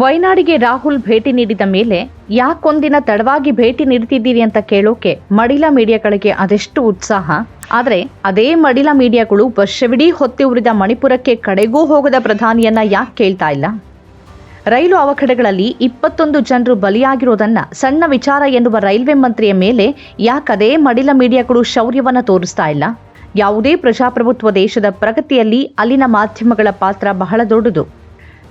ವಯನಾಡಿಗೆ ರಾಹುಲ್ ಭೇಟಿ ನೀಡಿದ ಮೇಲೆ ಯಾಕೊಂದಿನ ತಡವಾಗಿ ಭೇಟಿ ನೀಡುತ್ತಿದ್ದೀರಿ ಅಂತ ಕೇಳೋಕೆ ಮಡಿಲ ಮೀಡಿಯಾಗಳಿಗೆ ಅದೆಷ್ಟು ಉತ್ಸಾಹ. ಆದರೆ ಅದೇ ಮಡಿಲ ಮೀಡಿಯಾಗಳು ವರ್ಷವಿಡೀ ಹೊತ್ತಿ ಉರಿದ ಮಣಿಪುರಕ್ಕೆ ಕಡೆಗೂ ಹೋಗದ ಪ್ರಧಾನಿಯನ್ನ ಯಾಕೆ ಕೇಳ್ತಾ ಇಲ್ಲ? ರೈಲು ಅವಘಡಗಳಲ್ಲಿ ಇಪ್ಪತ್ತೊಂದು ಜನರು ಬಲಿಯಾಗಿರೋದನ್ನ ಸಣ್ಣ ವಿಚಾರ ಎನ್ನುವ ರೈಲ್ವೆ ಮಂತ್ರಿಯ ಮೇಲೆ ಯಾಕದೇ ಮಡಿಲ ಮೀಡಿಯಾಗಳು ಶೌರ್ಯವನ್ನು ತೋರಿಸ್ತಾ ಇಲ್ಲ? ಯಾವುದೇ ಪ್ರಜಾಪ್ರಭುತ್ವ ದೇಶದ ಪ್ರಗತಿಯಲ್ಲಿ ಅಲ್ಲಿನ ಮಾಧ್ಯಮಗಳ ಪಾತ್ರ ಬಹಳ ದೊಡ್ಡದು.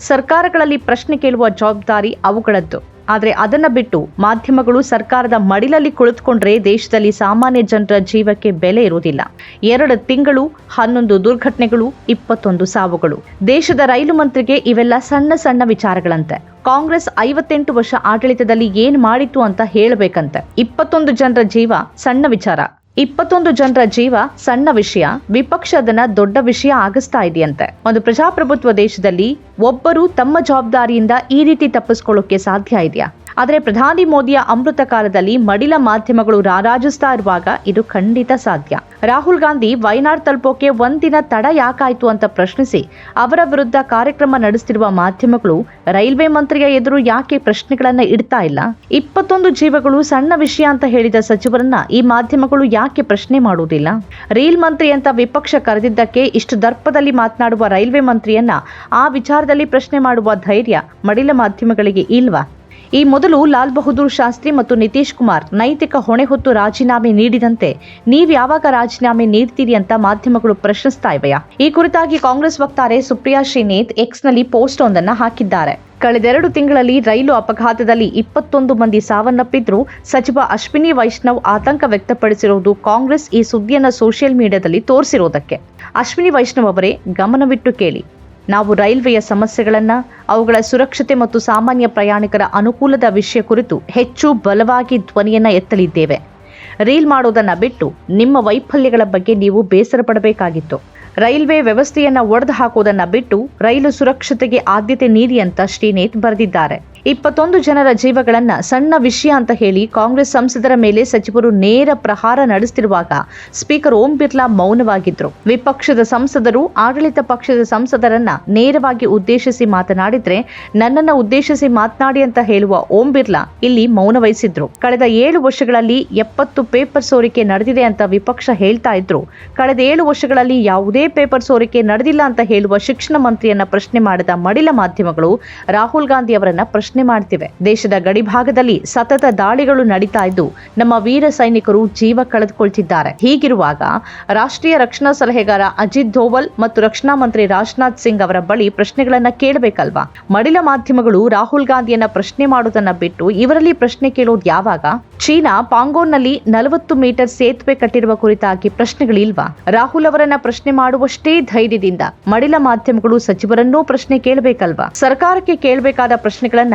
ಸರ್ಕಾರಗಳಲ್ಲಿ ಪ್ರಶ್ನೆ ಕೇಳುವ ಜವಾಬ್ದಾರಿ ಅವುಗಳದ್ದು. ಆದರೆ ಅದನ್ನ ಬಿಟ್ಟು ಮಾಧ್ಯಮಗಳು ಸರ್ಕಾರದ ಮಡಿಲಲ್ಲಿ ಕುಳಿತುಕೊಂಡ್ರೆ ದೇಶದಲ್ಲಿ ಸಾಮಾನ್ಯ ಜನರ ಜೀವಕ್ಕೆ ಬೆಲೆ ಇರುವುದಿಲ್ಲ. ಎರಡು ತಿಂಗಳು, ಹನ್ನೊಂದು ದುರ್ಘಟನೆಗಳು, ಇಪ್ಪತ್ತೊಂದು ಸಾವುಗಳು. ದೇಶದ ರೈಲು ಮಂತ್ರಿಗೆ ಇವೆಲ್ಲ ಸಣ್ಣ ಸಣ್ಣ ವಿಚಾರಗಳಂತೆ. ಕಾಂಗ್ರೆಸ್ ಐವತ್ತೆಂಟು ವರ್ಷ ಆಡಳಿತದಲ್ಲಿ ಏನ್ ಮಾಡಿತು ಅಂತ ಹೇಳಬೇಕಂತೆ. ಇಪ್ಪತ್ತೊಂದು ಜನರ ಜೀವ ಸಣ್ಣ ವಿಚಾರ. ಇಪ್ಪತ್ತೊಂದು ಜನರ ಜೀವ ಸಣ್ಣ ವಿಷಯ, ವಿಪಕ್ಷ ಅದನ್ನ ದೊಡ್ಡ ವಿಷಯ ಆಗಿಸ್ತಾ ಇದೆಯಂತೆ. ಒಂದು ಪ್ರಜಾಪ್ರಭುತ್ವ ದೇಶದಲ್ಲಿ ಒಬ್ಬರು ತಮ್ಮ ಜವಾಬ್ದಾರಿಯಿಂದ ಈ ರೀತಿ ತಪ್ಪಿಸ್ಕೊಳ್ಳೋಕೆ ಸಾಧ್ಯ ಇದೆಯಾ? ಆದರೆ ಪ್ರಧಾನಿ ಮೋದಿಯ ಅಮೃತ ಕಾಲದಲ್ಲಿ ಮಡಿಲ ಮಾಧ್ಯಮಗಳು ರಾರಾಜಿಸ್ತಾ ಇರುವಾಗ ಇದು ಖಂಡಿತ ಸಾಧ್ಯ. ರಾಹುಲ್ ಗಾಂಧಿ ವಯನಾಡ್ ತಲುಪೋಕೆ ಒಂದಿನ ತಡ ಯಾಕಾಯ್ತು ಅಂತ ಪ್ರಶ್ನಿಸಿ ಅವರ ವಿರುದ್ಧ ಕಾರ್ಯಕ್ರಮ ನಡೆಸುತ್ತಿರುವ ಮಾಧ್ಯಮಗಳು ರೈಲ್ವೆ ಮಂತ್ರಿಯ ಎದುರು ಯಾಕೆ ಪ್ರಶ್ನೆಗಳನ್ನ ಇಡ್ತಾ ಇಲ್ಲ? ಇಪ್ಪತ್ತೊಂದು ಜೀವಗಳು ಸಣ್ಣ ವಿಷಯ ಅಂತ ಹೇಳಿದ ಸಚಿವರನ್ನ ಈ ಮಾಧ್ಯಮಗಳು ಯಾಕೆ ಪ್ರಶ್ನೆ ಮಾಡುವುದಿಲ್ಲ? ರೈಲ್ ಮಂತ್ರಿ ಅಂತ ವಿಪಕ್ಷ ಕರೆದಿದ್ದಕ್ಕೆ ಇಷ್ಟು ದರ್ಪದಲ್ಲಿ ಮಾತನಾಡುವ ರೈಲ್ವೆ ಮಂತ್ರಿಯನ್ನ ಆ ವಿಚಾರದಲ್ಲಿ ಪ್ರಶ್ನೆ ಮಾಡುವ ಧೈರ್ಯ ಮಡಿಲ ಮಾಧ್ಯಮಗಳಿಗೆ ಇಲ್ವಾ? ಈ ಮೊದಲು ಲಾಲ್ ಬಹದ್ದೂರ್ ಶಾಸ್ತ್ರಿ ಮತ್ತು ನಿತೀಶ್ ಕುಮಾರ್ ನೈತಿಕ ಹೊಣೆ ಹೊತ್ತು ರಾಜೀನಾಮೆ ನೀಡಿದಂತೆ ನೀವು ಯಾವಾಗ ರಾಜೀನಾಮೆ ನೀಡ್ತೀರಿ ಅಂತ ಮಾಧ್ಯಮಗಳು ಪ್ರಶ್ನಿಸ್ತಾ ಇವೆಯಾ? ಈ ಕುರಿತಾಗಿ ಕಾಂಗ್ರೆಸ್ ವಕ್ತಾರೆ ಸುಪ್ರಿಯಾ ಶ್ರೀನೇತ್ ಎಕ್ಸ್ನಲ್ಲಿ ಪೋಸ್ಟ್ ಒಂದನ್ನು ಹಾಕಿದ್ದಾರೆ. ಕಳೆದೆರಡು ತಿಂಗಳಲ್ಲಿ ರೈಲು ಅಪಘಾತದಲ್ಲಿ ಇಪ್ಪತ್ತೊಂದು ಮಂದಿ ಸಾವನ್ನಪ್ಪಿದ್ರು ಸಚಿವ ಅಶ್ವಿನಿ ವೈಷ್ಣವ್ ಆತಂಕ ವ್ಯಕ್ತಪಡಿಸಿರುವುದು ಕಾಂಗ್ರೆಸ್ ಈ ಸುದ್ದಿಯನ್ನ ಸೋಷಿಯಲ್ ಮೀಡಿಯಾದಲ್ಲಿ ತೋರಿಸಿರುವುದಕ್ಕೆ ಅಶ್ವಿನಿ ವೈಷ್ಣವ್ ಅವರೇ ಗಮನವಿಟ್ಟು ಕೇಳಿ. ನಾವು ರೈಲ್ವೆಯ ಸಮಸ್ಯೆಗಳನ್ನು, ಅವುಗಳ ಸುರಕ್ಷತೆ ಮತ್ತು ಸಾಮಾನ್ಯ ಪ್ರಯಾಣಿಕರ ಅನುಕೂಲದ ವಿಷಯ ಕುರಿತು ಹೆಚ್ಚು ಬಲವಾಗಿ ಧ್ವನಿಯನ್ನು ಎತ್ತಲಿದ್ದೇವೆ. ರೀಲ್ ಮಾಡೋದನ್ನ ಬಿಟ್ಟು ನಿಮ್ಮ ವೈಫಲ್ಯಗಳ ಬಗ್ಗೆ ನೀವು ಬೇಸರ ಪಡಬೇಕಾಗಿತ್ತು. ರೈಲ್ವೆ ವ್ಯವಸ್ಥೆಯನ್ನು ಒಡೆದು ಹಾಕೋದನ್ನು ಬಿಟ್ಟು ರೈಲು ಸುರಕ್ಷತೆಗೆ ಆದ್ಯತೆ ನೀಡಿ ಅಂತ ಶ್ರೀನೇತ್ ಬರೆದಿದ್ದಾರೆ. ಇಪ್ಪತ್ತೊಂದು ಜನರ ಜೀವಗಳನ್ನ ಸಣ್ಣ ವಿಷಯ ಅಂತ ಹೇಳಿ ಕಾಂಗ್ರೆಸ್ ಸಂಸದರ ಮೇಲೆ ಸಚಿವರು ನೇರ ಪ್ರಹಾರ ನಡೆಸುತ್ತಿರುವಾಗ ಸ್ಪೀಕರ್ ಓಂ ಬಿರ್ಲಾ ಮೌನವಾಗಿದ್ರು. ವಿಪಕ್ಷದ ಸಂಸದರು, ಆಡಳಿತ ಪಕ್ಷದ ಸಂಸದರನ್ನ ನೇರವಾಗಿ ಉದ್ದೇಶಿಸಿ ಮಾತನಾಡಿದ್ರೆ ನನ್ನನ್ನ ಉದ್ದೇಶಿಸಿ ಮಾತನಾಡಿ ಅಂತ ಹೇಳುವ ಓಂ ಬಿರ್ಲಾ ಇಲ್ಲಿ ಮೌನ ವಹಿಸಿದ್ರು ಕಳೆದ ಏಳು ವರ್ಷಗಳಲ್ಲಿ ಎಪ್ಪತ್ತು ಪೇಪರ್ ಸೋರಿಕೆ ನಡೆದಿದೆ ಅಂತ ವಿಪಕ್ಷ ಹೇಳ್ತಾ ಇದ್ರು. ಕಳೆದ ಏಳು ವರ್ಷಗಳಲ್ಲಿ ಯಾವುದೇ ಪೇಪರ್ ಸೋರಿಕೆ ನಡೆದಿಲ್ಲ ಅಂತ ಹೇಳುವ ಶಿಕ್ಷಣ ಮಂತ್ರಿಯನ್ನ ಪ್ರಶ್ನೆ ಮಾಡಿದ ಮಡಿಲ ಮಾಧ್ಯಮಗಳು ರಾಹುಲ್ ಗಾಂಧಿ ಅವರನ್ನ ಪ್ರಶ್ನೆ ಮಾಡ್ತಿವೆ. ದೇಶದ ಗಡಿಭಾಗದಲ್ಲಿ ಸತತ ದಾಳಿಗಳು ನಡೀತಾ ಇದ್ದು, ನಮ್ಮ ವೀರ ಸೈನಿಕರು ಜೀವ ಕಳೆದುಕೊಳ್ತಿದ್ದಾರೆ. ಹೀಗಿರುವಾಗ ರಾಷ್ಟ್ರೀಯ ರಕ್ಷಣಾ ಸಲಹೆಗಾರ ಅಜಿತ್ ಧೋವಲ್ ಮತ್ತು ರಕ್ಷಣಾ ಮಂತ್ರಿ ರಾಜನಾಥ್ ಸಿಂಗ್ ಅವರ ಬಳಿ ಪ್ರಶ್ನೆಗಳನ್ನ ಕೇಳಬೇಕಲ್ವಾ? ಮಡಿಲ ಮಾಧ್ಯಮಗಳು ರಾಹುಲ್ ಗಾಂಧಿಯನ್ನ ಪ್ರಶ್ನೆ ಮಾಡೋದನ್ನ ಬಿಟ್ಟು ಇವರಲ್ಲಿ ಪ್ರಶ್ನೆ ಕೇಳೋದು ಯಾವಾಗ? ಚೀನಾ ಪಾಂಗೋನ್ನಲ್ಲಿ ನಲವತ್ತು ಮೀಟರ್ ಸೇತುವೆ ಕಟ್ಟಿರುವ ಕುರಿತಾಗಿ ಪ್ರಶ್ನೆಗಳಿಲ್ವಾ? ರಾಹುಲ್ ಅವರನ್ನ ಪ್ರಶ್ನೆ ಮಾಡುವಷ್ಟೇ ಧೈರ್ಯದಿಂದ ಮಡಿಲ ಮಾಧ್ಯಮಗಳು ಸಚಿವರನ್ನೂ ಪ್ರಶ್ನೆ ಕೇಳಬೇಕಲ್ವಾ? ಸರ್ಕಾರಕ್ಕೆ ಕೇಳಬೇಕಾದ ಪ್ರಶ್ನೆಗಳನ್ನ